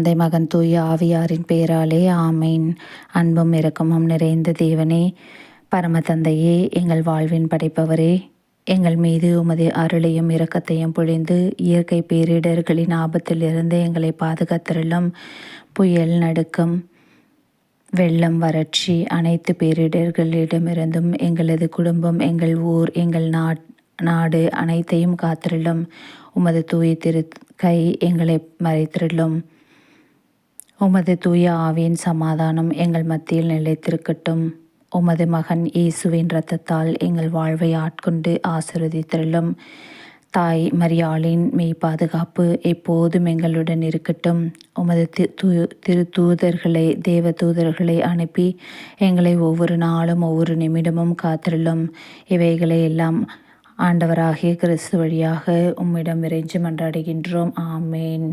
தந்தை மகன் தூய ஆவியாரின் பெயராலே ஆமேன். அன்பும் இரக்கமும் நிறைந்த தேவனே பரம தந்தையே எங்கள் வாழ்வின் படைப்பவரே எங்கள் மீது உமது அருளையும் இரக்கத்தையும் பொழிந்து இயற்கை பேரிடர்களின் ஆபத்திலிருந்து எங்களை பாதுகாத்திரலும் புயல் நடுக்கம் வெள்ளம் வறட்சி அனைத்து பேரிடர்களிடமிருந்தும் எங்களது குடும்பம் எங்கள் ஊர் எங்கள் நாட் நாடு அனைத்தையும் காத்திரலும் உமது தூய திரு கை எங்களை மறைத்திரலும் உமது தூய ஆவியின் சமாதானம் எங்கள் மத்தியில் நிலைத்திருக்கட்டும். உமது மகன் இயேசுவின் இரத்தத்தால் எங்கள் வாழ்வை ஆட்கொண்டு ஆசிர்வதித்தள்ளும் தாய் மரியாளின் மெய் பாதுகாப்பு எப்போதும் எங்களுடன் இருக்கட்டும். உமது திரு தூதர்களை தேவ தூதர்களை அனுப்பி எங்களை ஒவ்வொரு நாளும் ஒவ்வொரு நிமிடமும் காத்திருளும். இவைகளை எல்லாம் ஆண்டவராகிய கிறிஸ்து வழியாக உம்மிடம் இறைஞ்சு மன்றாடுகின்றோம். ஆமேன்.